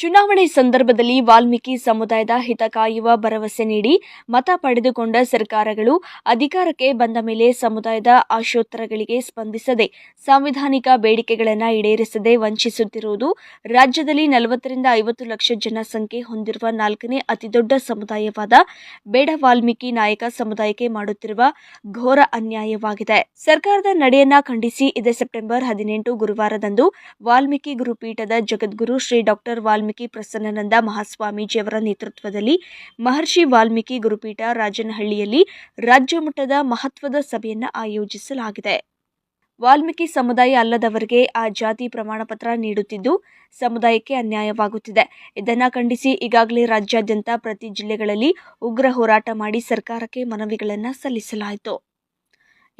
ಚುನಾವಣೆ ಸಂದರ್ಭದಲ್ಲಿ ವಾಲ್ಮೀಕಿ ಸಮುದಾಯದ ಹಿತ ಕಾಯುವ ಭರವಸೆ ನೀಡಿ ಮತ ಪಡೆದುಕೊಂಡ ಸರ್ಕಾರಗಳು ಅಧಿಕಾರಕ್ಕೆ ಬಂದ ಮೇಲೆ ಸಮುದಾಯದ ಆಶೋತ್ತರಗಳಿಗೆ ಸ್ಪಂದಿಸದೆ ಸಾಂವಿಧಾನಿಕ ಬೇಡಿಕೆಗಳನ್ನು ಈಡೇರಿಸದೆ ವಂಚಿಸುತ್ತಿರುವುದು ರಾಜ್ಯದಲ್ಲಿ ನಲವತ್ತರಿಂದ ಐವತ್ತು ಲಕ್ಷ ಜನಸಂಖ್ಯೆ ಹೊಂದಿರುವ ನಾಲ್ಕನೇ ಅತಿದೊಡ್ಡ ಸಮುದಾಯವಾದ ಬೇಡ ವಾಲ್ಮೀಕಿ ನಾಯಕ ಸಮುದಾಯಕ್ಕೆ ಮಾಡುತ್ತಿರುವ ಘೋರ ಅನ್ಯಾಯವಾಗಿದೆ. ಸರ್ಕಾರದ ನಡೆಯನ್ನ ಖಂಡಿಸಿ ಇದೇ ಸೆಪ್ಟೆಂಬರ್ ಹದಿನೆಂಟು ಗುರುವಾರದಂದು ವಾಲ್ಮೀಕಿ ಗುರುಪೀಠದ ಜಗದ್ಗುರು ಶ್ರೀ ಡಾಕ್ಟರ್ ವಾಲ್ಮೀಕಿ ಪ್ರಸನ್ನನಂದ ಮಹಾಸ್ವಾಮೀಜಿಯವರ ನೇತೃತ್ವದಲ್ಲಿ ಮಹರ್ಷಿ ವಾಲ್ಮೀಕಿ ಗುರುಪೀಠ ರಾಜನಹಳ್ಳಿಯಲ್ಲಿ ರಾಜ್ಯ ಮಟ್ಟದ ಮಹತ್ವದ ಸಭೆಯನ್ನು ಆಯೋಜಿಸಲಾಗಿದೆ. ವಾಲ್ಮೀಕಿ ಸಮುದಾಯ ಅಲ್ಲದವರಿಗೆ ಆ ಜಾತಿ ಪ್ರಮಾಣ ಪತ್ರ ನೀಡುತ್ತಿದ್ದು ಸಮುದಾಯಕ್ಕೆ ಅನ್ಯಾಯವಾಗುತ್ತಿದೆ. ಇದನ್ನು ಖಂಡಿಸಿ ಈಗಾಗಲೇ ರಾಜ್ಯಾದ್ಯಂತ ಪ್ರತಿ ಜಿಲ್ಲೆಗಳಲ್ಲಿ ಉಗ್ರ ಹೋರಾಟ ಮಾಡಿ ಸರ್ಕಾರಕ್ಕೆ ಮನವಿಗಳನ್ನು ಸಲ್ಲಿಸಲಾಯಿತು.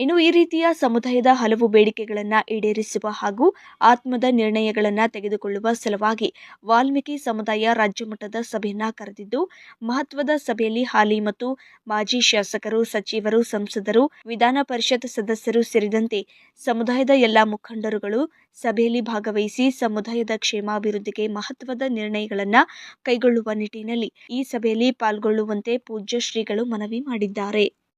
ಇನ್ನು ಈ ರೀತಿಯ ಸಮುದಾಯದ ಹಲವು ಬೇಡಿಕೆಗಳನ್ನು ಈಡೇರಿಸುವ ಹಾಗೂ ಆತ್ಮದ ನಿರ್ಣಯಗಳನ್ನು ತೆಗೆದುಕೊಳ್ಳುವ ಸಲುವಾಗಿ ವಾಲ್ಮೀಕಿ ಸಮುದಾಯ ರಾಜ್ಯ ಮಟ್ಟದ ಸಭೆಯನ್ನ ಕರೆದಿದ್ದು, ಮಹತ್ವದ ಸಭೆಯಲ್ಲಿ ಹಾಲಿ ಮತ್ತು ಮಾಜಿ ಶಾಸಕರು, ಸಚಿವರು, ಸಂಸದರು, ವಿಧಾನ ಪರಿಷತ್ ಸದಸ್ಯರು ಸೇರಿದಂತೆ ಸಮುದಾಯದ ಎಲ್ಲ ಮುಖಂಡರುಗಳು ಸಭೆಯಲ್ಲಿ ಭಾಗವಹಿಸಿ ಸಮುದಾಯದ ಕ್ಷೇಮಾಭಿವೃದ್ಧಿಗೆ ಮಹತ್ವದ ನಿರ್ಣಯಗಳನ್ನು ಕೈಗೊಳ್ಳುವ ನಿಟ್ಟಿನಲ್ಲಿ ಈ ಸಭೆಯಲ್ಲಿ ಪಾಲ್ಗೊಳ್ಳುವಂತೆ ಪೂಜ್ಯ ಶ್ರೀಗಳು ಮನವಿ ಮಾಡಿದ್ದಾರೆ.